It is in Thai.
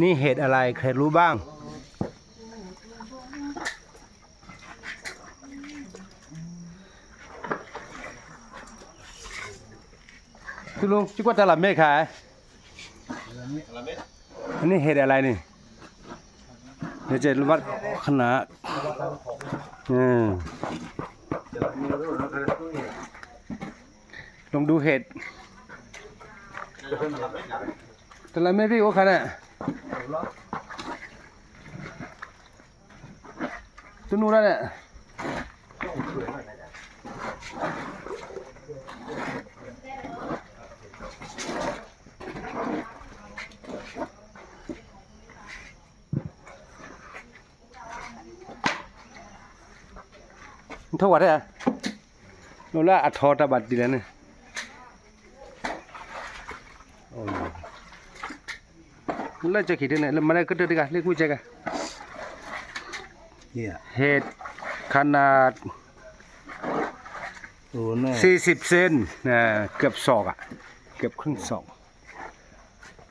นี่เห็ดอะไรใครรู้บ้าง คุณลุงชิกว่าตลาดเมฆขายอันนี้เห็ดอะไรนี่เดี๋ยวจะวัดขนาดอืมลองดูเห็ด ตลาดเมฆพี่ว่าขนาดตัวนู้นแล้วเนี่ยเท่าไหร่อะโนล่าอัดทอตาบัดดีแล้วเนี่ยโอ้ย มันเล่นจะขีดเนี่ยแล้วมันได้ก็เดือดกันเรียกผู้ใจกันเนี่ยเห็ดขนาดโอ้แน่40เซนนะเกือบศอกอะ เกือบครึ่งศอก